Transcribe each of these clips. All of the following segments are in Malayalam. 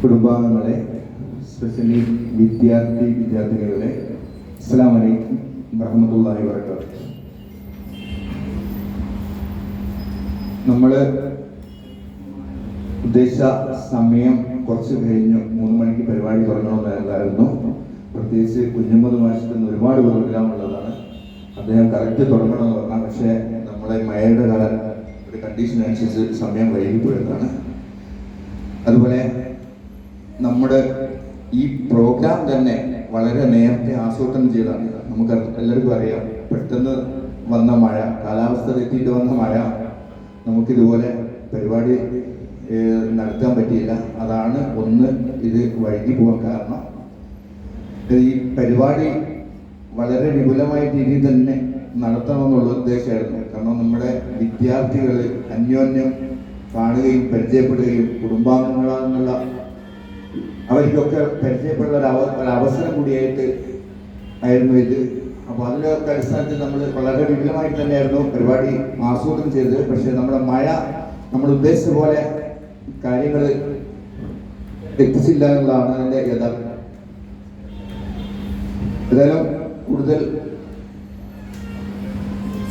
കുടുംബാംഗങ്ങളെ സ്പെഷ്യലി വിദ്യാർത്ഥി വിദ്യാർത്ഥികളുടെ അസ്സാം വലൈക്കും വറഹമത്തല്ലാഹി വർക്കാത്ത് നമ്മൾ ഉദ്ദേശ സമയം കുറച്ച് കഴിഞ്ഞു. മൂന്ന് മണിക്ക് പരിപാടി തുടങ്ങണമെന്നായിരുന്നു. പ്രത്യേകിച്ച് കുഞ്ഞമ്മദ് നിന്ന് ഒരുപാട് പ്രോഗ്രാം ഉള്ളതാണ് അദ്ദേഹം കറക്റ്റ് തുടങ്ങണമെന്ന് പറഞ്ഞാൽ പക്ഷേ നമ്മളെ മഴയുടെ കാലം ഒരു കണ്ടീഷൻ അനുസരിച്ച് സമയം വൈകിപ്പോയതാണ്. അതുപോലെ നമ്മുടെ ഈ പ്രോഗ്രാം തന്നെ വളരെ നേരത്തെ ആസൂത്രണം ചെയ്തതാണ്. നമുക്ക് എല്ലാവർക്കും അറിയാം പെട്ടെന്ന് വന്ന മഴ കാലാവസ്ഥ തെറ്റിയിട്ട് വന്ന മഴ നമുക്കിതുപോലെ പരിപാടി നടത്താൻ പറ്റിയില്ല. അതാണ് ഒന്ന് ഇത് വൈകി പോകാൻ കാരണം. ഈ പരിപാടി വളരെ വിപുലമായ രീതിയിൽ തന്നെ നടത്തണമെന്നുള്ള ഉദ്ദേശമായിരുന്നു. കാരണം നമ്മുടെ വിദ്യാർത്ഥികൾ അന്യോന്യം കാണുകയും പരിചയപ്പെടുകയും കുടുംബാംഗങ്ങളെന്നുള്ള അവർക്കൊക്കെ പരിചയപ്പെടുന്ന ഒരു അവ- ഒരു അവസരം കൂടിയായിട്ട് ആയിരുന്നു ഇത്. അപ്പോൾ അതിലൊക്കെ അടിസ്ഥാനത്തിൽ നമ്മൾ വളരെ വിപുലമായിട്ട് തന്നെയായിരുന്നു പരിപാടി ആസൂത്രണം ചെയ്തത്. പക്ഷേ നമ്മുടെ മഴ നമ്മൾ ഉദ്ദേശിച്ച പോലെ കാര്യങ്ങൾ എത്തിച്ചില്ല എന്നുള്ളതാണ് അതിന്റെ യഥാർത്ഥം ഏതായാലും കൂടുതൽ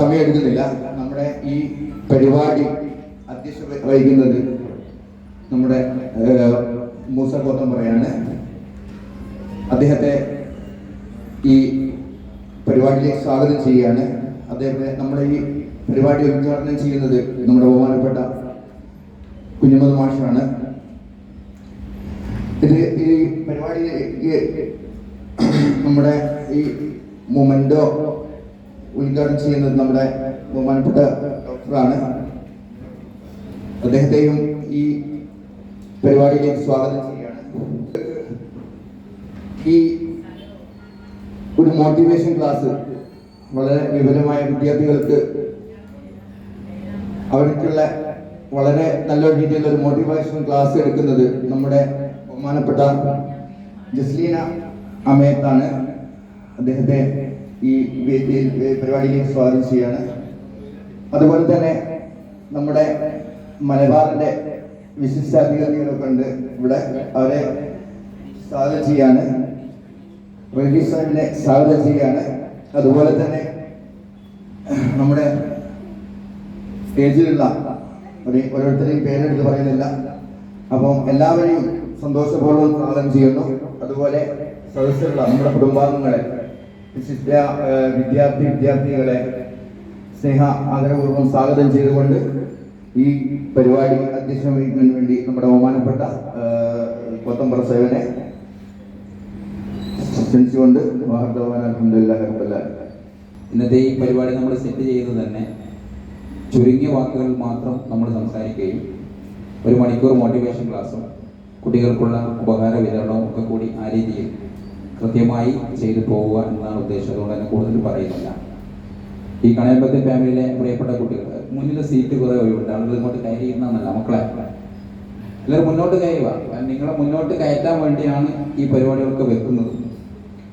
സമയം എടുക്കുന്നില്ല നമ്മുടെ ഈ പരിപാടി അധ്യക്ഷ വഹിക്കുന്നത് നമ്മുടെ മൂസ കോത്തം പറയാണ്. അദ്ദേഹത്തെ ഈ പരിപാടിയിലേക്ക് സ്വാഗതം ചെയ്യുകയാണ്. അദ്ദേഹത്തെ നമ്മുടെ ഈ പരിപാടി ഉദ്ഘാടനം ചെയ്യുന്നത് നമ്മുടെ ബഹുമാനപ്പെട്ട കുഞ്ഞമ്മദ് മാഷാണ്. ഇത് ഈ പരിപാടി നമ്മുടെ ഈ മൊമെന്റോ ഉദ്ഘാടനം ചെയ്യുന്നത് നമ്മുടെ ബഹുമാനപ്പെട്ട ഡോക്ടറാണ്. അദ്ദേഹത്തെയും ഈ പരിപാടിയിലേക്ക് സ്വാഗതം ചെയ്യുകയാണ്. ഈ ഒരു മോട്ടിവേഷൻ ക്ലാസ് വളരെ വിപുലമായ വിദ്യാർത്ഥികൾക്ക് അവർക്കുള്ള വളരെ നല്ല രീതിയിലുള്ള ഒരു മോട്ടിവേഷൻ ക്ലാസ് എടുക്കുന്നത് നമ്മുടെ ബഹുമാനപ്പെട്ട ജസ്ലീന അമയത്താണ് അദ്ദേഹത്തെ ഈ പരിപാടിയിലേക്ക് സ്വാഗതം ചെയ്യാണ്. അതുപോലെ തന്നെ നമ്മുടെ മലബാറിന്റെ വിശിഷ്ട അധികാരികളൊക്കെ ഉണ്ട് ഇവിടെ. അവരെ സ്വാഗതം ചെയ്യാണ്. റെഡി സാഹിബിനെ സ്വാഗതം ചെയ്യാണ്. അതുപോലെ തന്നെ നമ്മുടെ സ്റ്റേജിലുള്ള ഓരോരുത്തരെയും പേരെടുത്ത് പറയുന്നില്ല. അപ്പം എല്ലാവരെയും സന്തോഷപൂർവം സ്വാഗതം ചെയ്യുന്നു. അതുപോലെ സദസ്സുള്ള നമ്മുടെ കുടുംബാംഗങ്ങളെ. വിശിഷ്ട വിദ്യാർത്ഥി വിദ്യാർത്ഥികളെ സ്നേഹ ആദരപൂർവം സ്വാഗതം ചെയ്തുകൊണ്ട് ഈ പരിപാടി അധ്യക്ഷം വഹിക്കുന്നതിന് വേണ്ടി നമ്മുടെ ബഹുമാനപ്പെട്ട കൊത്തമ്പ്ര സേവനെ ക്ഷണിച്ചുകൊണ്ട് ഇന്നത്തെ ഈ പരിപാടി നമ്മൾ സെറ്റ് ചെയ്തത് തന്നെ ചുരുങ്ങിയ വാക്കുകൾ മാത്രം നമ്മൾ സംസാരിക്കുകയും ഒരു മണിക്കൂർ മോട്ടിവേഷൻ ക്ലാസ്സും കുട്ടികൾക്കുള്ള ഉപകാര വിതരണവും ഒക്കെ കൂടി ആ രീതിയിൽ കൃത്യമായി ചെയ്തു പോവുക എന്നാണ് ഉദ്ദേശം. അതുകൊണ്ട് തന്നെ കൂടുതൽ പറയുന്നില്ല. ഈ കണയമ്പത്തെ ഫാമിലിയിലെ പ്രിയപ്പെട്ട കുട്ടികൾ മുന്നിലെ സീറ്റ് കുറേ ഒഴിവുണ്ട്. ആളുകൾ ഇങ്ങോട്ട് കയറി ഇരുന്നല്ല മക്കളെ. എല്ലാവരും മുന്നോട്ട് കയറുക. നിങ്ങളെ മുന്നോട്ട് കയറ്റാൻ വേണ്ടിയാണ് ഈ പരിപാടികളൊക്കെ വെക്കുന്നത്.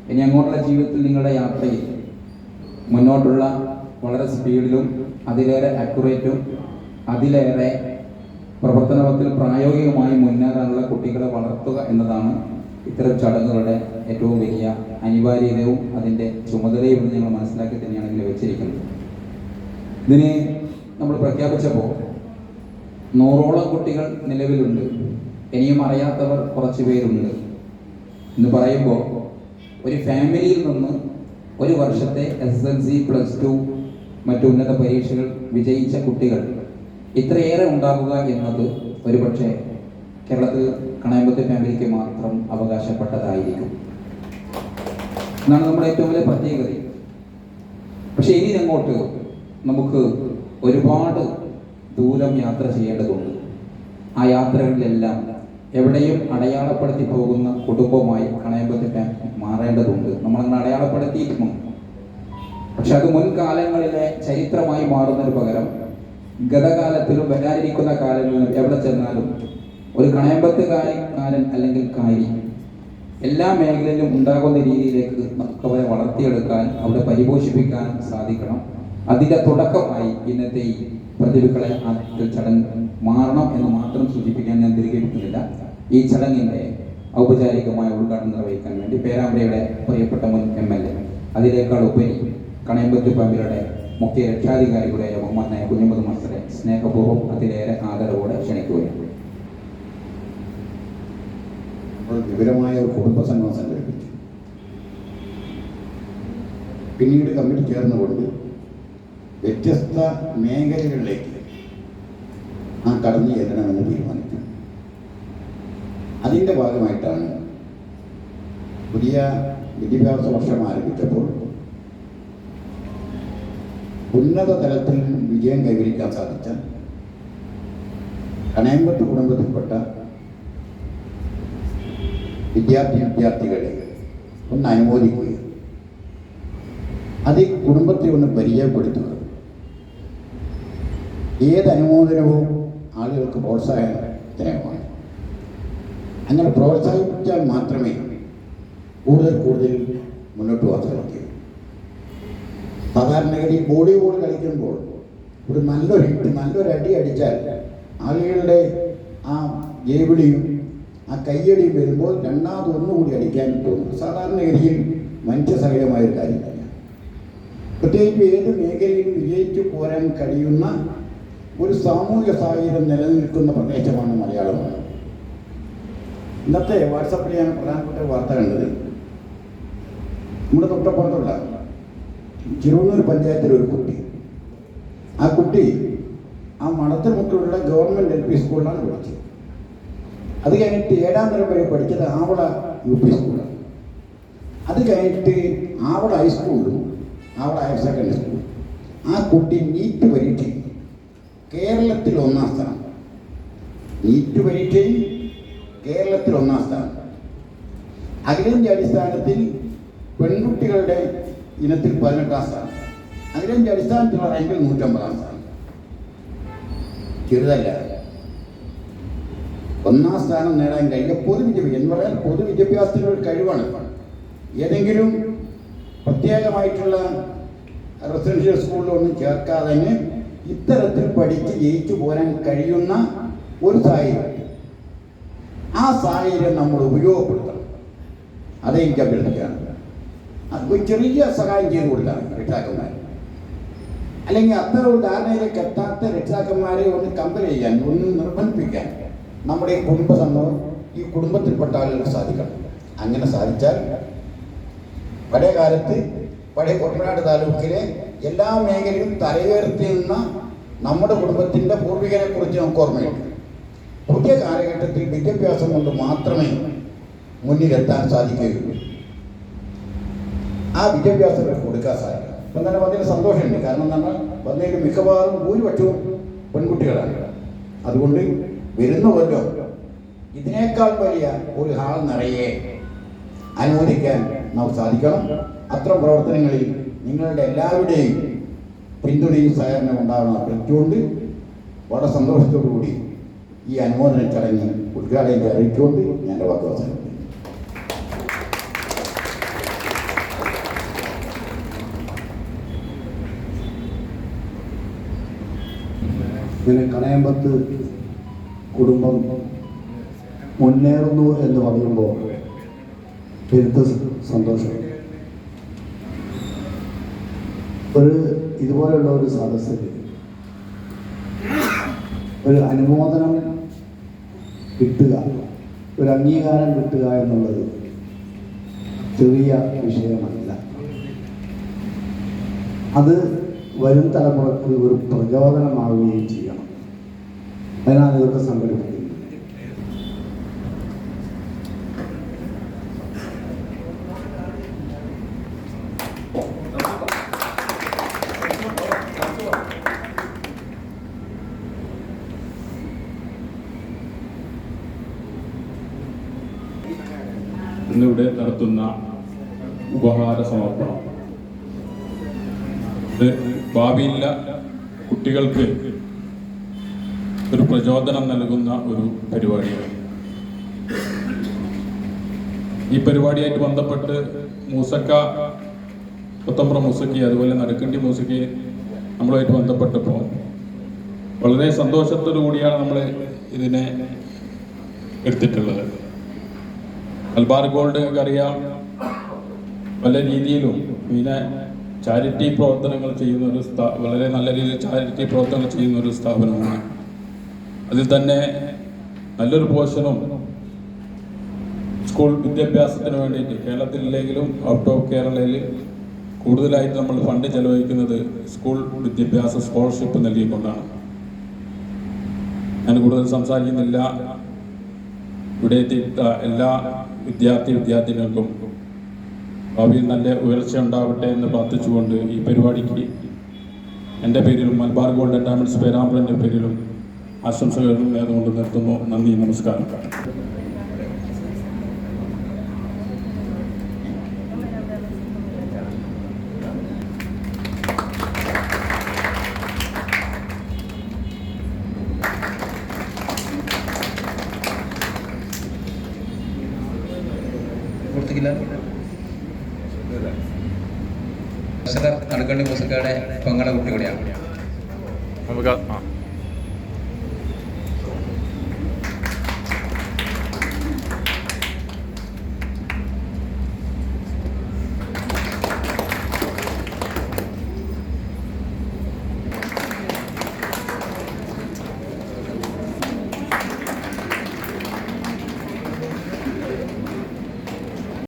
ഇനി അങ്ങോട്ടുള്ള ജീവിതത്തിൽ നിങ്ങളുടെ യാത്രയിൽ മുന്നോട്ടുള്ള വളരെ സ്പീഡിലും അതിലേറെ അക്യുറേറ്റും അതിലേറെ പ്രവർത്തനത്തിൽ പ്രായോഗികമായി മുന്നേറാനുള്ള കുട്ടികളെ വളർത്തുക എന്നതാണ് ഇത്തരം ചടങ്ങുകളുടെ ഏറ്റവും വലിയ അനിവാര്യതയും അതിന്റെ ചുമതലയും ഞങ്ങൾ മനസ്സിലാക്കി തന്നെയാണ് ഇതിൽ വെച്ചിരിക്കുന്നത്. ഇതിനെ നമ്മൾ പ്രഖ്യാപിച്ചപ്പോൾ നൂറോളം കുട്ടികൾ നിലവിലുണ്ട്. ഇനിയും അറിയാത്തവർ കുറച്ച് പേരുണ്ട്. എന്ന് പറയുമ്പോൾ ഒരു ഫാമിലിയിൽ നിന്ന് ഒരു വർഷത്തെ S L C plus two മറ്റു ഉന്നത പരീക്ഷകൾ വിജയിച്ച കുട്ടികൾ ഇത്രയേറെ ഉണ്ടാകുക എന്നത് ഒരുപക്ഷെ കേരളത്തിൽ കണയമ്പത്തെ ഫാമിലിക്ക് മാത്രം അവകാശപ്പെട്ടതായിരിക്കും. എന്നാണ് നമ്മുടെ ഏറ്റവും വലിയ പ്രത്യേകത. പക്ഷെ ഇനി അങ്ങോട്ട് നമുക്ക് ഒരുപാട് ദൂരം യാത്ര ചെയ്യേണ്ടതുണ്ട്. ആ യാത്രകളിലെല്ലാം എവിടെയും അടയാളപ്പെടുത്തി പോകുന്ന കുടുംബമായി കണയമ്പത്തിന്റെ മാറേണ്ടതുണ്ട്. നമ്മളങ്ങനെ അടയാളപ്പെടുത്തിയിരുന്നു പക്ഷെ അത് മുൻകാലങ്ങളിലെ ചരിത്രമായി മാറുന്നതിന് പകരം ഗതകാലത്തിലും വരാനിരിക്കുന്ന കാലങ്ങളിലും എവിടെ ചെന്നാലും ഒരു കണയമ്പത്ത് കാരൻ അല്ലെങ്കിൽ കാരി എല്ലാ മേഖലയിലും ഉണ്ടാകുന്ന രീതിയിലേക്ക് നമുക്ക് അവരെ വളർത്തിയെടുക്കാൻ അവരെ പരിപോഷിപ്പിക്കാൻ സാധിക്കണം. അതിന്റെ തുടക്കമായി ഇന്നത്തെ ഈ പ്രതിഭകളെ ചടങ്ങ് മാറണം എന്ന് മാത്രം സൂചിപ്പിക്കാൻ ഞാൻ തിരികെ കിട്ടുന്നില്ല ഈ ചടങ്ങിന്റെ ഔപചാരികമായ ഉദ്ഘാടനം നിർവഹിക്കാൻ വേണ്ടി പേരാമ്പ്രയുടെ പ്രിയപ്പെട്ട മുൻ എം എൽ എ അതിനേക്കാൾ ഉപരി കണയമ്പത്ത് ഫാമിലിയുടെ മുഖ്യ രക്ഷാധികാരികളുടെ ബഹുമാനായ കുഞ്ഞുമത് മാസ്റ്ററെ സ്നേഹപൂർവം അതിലേറെ ആദരവോടെ ക്ഷണിക്കുകയാണ്. വിവരമായ ഒരു കുടുംബ സംഗമം സംഘടിപ്പിച്ചു പിന്നീട് കമ്മിറ്റി ചേർന്നുകൊണ്ട് വ്യത്യസ്ത മേഖലകളിലേക്ക് ആ കടന്നു ചെല്ലണമെന്ന് തീരുമാനിച്ചു. അതിന്റെ ഭാഗമായിട്ടാണ് പുതിയ വിദ്യാഭ്യാസ വർഷം ആരംഭിച്ചപ്പോൾ ഉന്നത തലത്തിൽ വിജയം കൈവരിക്കാൻ സാധിച്ച കണയമ്പത്ത് കുടുംബത്തിൽപ്പെട്ട വിദ്യാർത്ഥി വിദ്യാർത്ഥികളെ ഒന്ന് അനുമോദിക്കുക. അത് കുടുംബത്തെ ഒന്ന് പരിചയപ്പെടുത്തുക. ഏത് അനുമോദനവും ആളുകൾക്ക് പ്രോത്സാഹനജനകമാണ് അങ്ങനെ പ്രോത്സാഹിപ്പിച്ചാൽ മാത്രമേ കൂടുതൽ കൂടുതൽ മുന്നോട്ട് പോകാൻ സാധിക്കൂ. സാധാരണഗതി വോളിബോൾ കളിക്കുമ്പോൾ ഒരു നല്ലൊരു നല്ലൊരു അടി അടിച്ചാൽ ആളുകളുടെ ആ ജേവിളിയും ആ കയ്യടി വരുമ്പോൾ രണ്ടാമത് ഒന്നുകൂടി അടിക്കാൻ തോന്നും. സാധാരണഗതിയിൽ മനുഷ്യസഹജമായ ഒരു കാര്യമല്ല പ്രത്യേകിച്ച് ഏത് മേഖലയിലും വിജയിച്ചു പോരാൻ കഴിയുന്ന ഒരു സാമൂഹിക സാഹചര്യം നിലനിൽക്കുന്ന പ്രദേശമാണ് മലയാളം. ഇന്നത്തെ വാട്സപ്പിൽ ഞാൻ പ്രധാനപ്പെട്ട വാർത്ത കണ്ടത് നമ്മുടെ തൊട്ടപ്പുറത്തുള്ള ചിറൂന്നൂർ പഞ്ചായത്തിലെ ഒരു കുട്ടി. ആ കുട്ടി ആ മണത്തിനുമൊക്കെയുള്ള ഗവൺമെന്റ് എൽ പി സ്കൂളിലാണ് പഠിച്ചത്. അത് കഴിഞ്ഞിട്ട് ഏഴാം തരം വരെ പഠിച്ചത് ആവള യു പി സ്കൂളാണ് അത് കഴിഞ്ഞിട്ട് ആവള ഹൈസ്കൂളിലും ആവള ഹയർ സെക്കൻഡറി സ്കൂൾ ആ കുട്ടി നീറ്റ് പരീക്ഷയിൽ കേരളത്തിൽ ഒന്നാം സ്ഥാനം. നീറ്റ് പരീക്ഷയിൽ കേരളത്തിൽ ഒന്നാം സ്ഥാനം. അഖിലേന്ത്യ അടിസ്ഥാനത്തിൽ പെൺകുട്ടികളുടെ ഇനത്തിൽ പതിനെട്ടാം സ്ഥാനം. അഖിലേന്ത്യ അടിസ്ഥാനത്തിലുള്ള റാങ്കിൽ നൂറ്റമ്പതാം സ്ഥാനം. ചെറുതല്ല. ഒന്നാം സ്ഥാനം നേടാൻ കഴിയുക പൊതുവിദ്യാഭ്യാസം എന്ന് പറയാൻ പൊതുവിദ്യാഭ്യാസത്തിന്റെ ഒരു കഴിവാണ് ഏതെങ്കിലും പ്രത്യേകമായിട്ടുള്ള റെസിഡൻഷ്യൽ സ്കൂളിലൊന്നും ചേർക്കാതെ ഇത്തരത്തിൽ പഠിച്ച് ജയിച്ചു പോരാൻ കഴിയുന്ന ഒരു സാഹചര്യം. ആ സാഹചര്യം നമ്മൾ ഉപയോഗപ്പെടുത്തണം. അതേ എനിക്ക് അഭ്യർത്ഥിക്കാണ് ഒരു ചെറിയ സഹായം ചെയ്തു കൊടുത്താണ് രക്ഷാക്കന്മാർ അല്ലെങ്കിൽ അത്തരം ഒരു ധാരണയിലേക്ക് എത്താത്ത രക്ഷാക്കന്മാരെ ഒന്ന് കമ്പൽ ചെയ്യാൻ ഒന്ന് നിർബന്ധിപ്പിക്കാൻ. നമ്മുടെ കുടുംബ സമൂഹം ഈ കുടുംബത്തിൽപ്പെട്ട ആളുകൾക്ക് സാധിക്കണം. അങ്ങനെ സാധിച്ചാൽ പഴയ കാലത്ത് പഴയ കുട്ടനാട് താലൂക്കിലെ എല്ലാ മേഖലയും തലയുയർത്തി നിന്ന നമ്മുടെ കുടുംബത്തിന്റെ പൂർവികരെ കുറിച്ച് നമുക്ക് ഓർമ്മയുണ്ട്. പുതിയ കാലഘട്ടത്തിൽ വിദ്യാഭ്യാസം കൊണ്ട് മാത്രമേ മുന്നിലെത്താൻ സാധിക്കുകയുള്ളൂ. ആ വിദ്യാഭ്യാസം കൊടുക്കാൻ സാധിക്കും ഇപ്പം തന്നെ വന്നതിന് സന്തോഷമുണ്ട്. കാരണം നമ്മൾ വന്നതിൽ മിക്കവാറും ഭൂരിപക്ഷവും പെൺകുട്ടികളാണ്. അതുകൊണ്ട് വരുന്ന കൊല്ലം ഇതിനേക്കാൾ വലിയ ഒരു ഹാൾ നിറയെ അനുവദിക്കാൻ നമുക്ക് സാധിക്കണം. അത്തരം പ്രവർത്തനങ്ങളിൽ നിങ്ങളുടെ എല്ലാവരുടെയും പിന്തുണയും സഹകരണം ഉണ്ടാകണം. അഭ്യർത്ഥിച്ചുകൊണ്ട് വളരെ സന്തോഷത്തോടു കൂടി ഈ അനുമോദന ചടങ്ങ് ഉദ്ഘാടനം അറിയിച്ചുകൊണ്ട് ഞാൻ വാക്ക് അവസാനം ഇങ്ങനെ കണയമ്പത്ത് കുടുംബം മുന്നേറുന്നു എന്ന് പറയുമ്പോൾ പെരുത്ത സന്തോഷം. ഒരു ഇതുപോലെയുള്ള ഒരു സദസ്സിൽ ഒരു അനുമോദനം കിട്ടുക ഒരു അംഗീകാരം കിട്ടുക എന്നുള്ളത് ചെറിയ വിഷയമല്ല. അത് വരും തലമുറയ്ക്ക് ഒരു പ്രചോദനമാവുകയും ചെയ്യണം അതിനാണ് ഇതൊക്കെ സംഘടിപ്പിക്കുന്നത് ഇന്നിവിടെ നടത്തുന്ന ഉപഹാര സമർപ്പണം. ഭാവിയില്ല കുട്ടികൾക്ക് ഒരു പ്രചോദനം നൽകുന്ന ഒരു പരിപാടിയാണ്. ഈ പരിപാടിയായിട്ട് ബന്ധപ്പെട്ട് മൂസക്ക പുത്തമ്പ്ര മൂസക്കി അതുപോലെ നടുക്കണ്ടി മൂസക്കി നമ്മളുമായിട്ട് ബന്ധപ്പെട്ടപ്പോൾ വളരെ സന്തോഷത്തോടു കൂടിയാണ് നമ്മൾ ഇതിനെ എടുത്തിട്ടുള്ളത്. അൽബാർ ഗോൾഡ് അറിയാം. പല രീതിയിലും ഇങ്ങനെ ചാരിറ്റി പ്രവർത്തനങ്ങൾ ചെയ്യുന്ന ഒരു വളരെ നല്ല രീതിയിൽ ചാരിറ്റി പ്രവർത്തനങ്ങൾ ചെയ്യുന്ന ഒരു സ്ഥാപനമാണ് അതിൽ തന്നെ നല്ലൊരു പോർഷനും സ്കൂൾ വിദ്യാഭ്യാസത്തിന് വേണ്ടിയിട്ട് കേരളത്തിലില്ലെങ്കിലും ഔട്ട് ഓഫ് കേരളയിൽ കൂടുതലായിട്ട് നമ്മൾ ഫണ്ട് ചെലവഴിക്കുന്നത് സ്കൂൾ വിദ്യാഭ്യാസ സ്കോളർഷിപ്പ് നൽകിക്കൊണ്ടാണ്. ഞാൻ കൂടുതൽ സംസാരിക്കുന്നില്ല. ഇവിടെ എത്തിയിട്ട എല്ലാ വിദ്യാർത്ഥി വിദ്യാർത്ഥിനികൾക്കും ഭാവിയിൽ നല്ല ഉയർച്ച ഉണ്ടാവട്ടെ എന്ന് പ്രാർത്ഥിച്ചുകൊണ്ട് ഈ പരിപാടിക്ക് എന്റെ പേരിലും മലബാർ ഗോൾഡ് ഡയമണ്ട്സ് പേരാമ്പ്രന്റെ പേരിലും ആശംസകൾ നേർന്നുകൊണ്ട് നിർത്തുന്നു. നന്ദി നമസ്കാരം. നടുക്കണ്ടി മൂസക്കയുടെ പങ്ങളെ കുട്ടി കൂടിയാണ്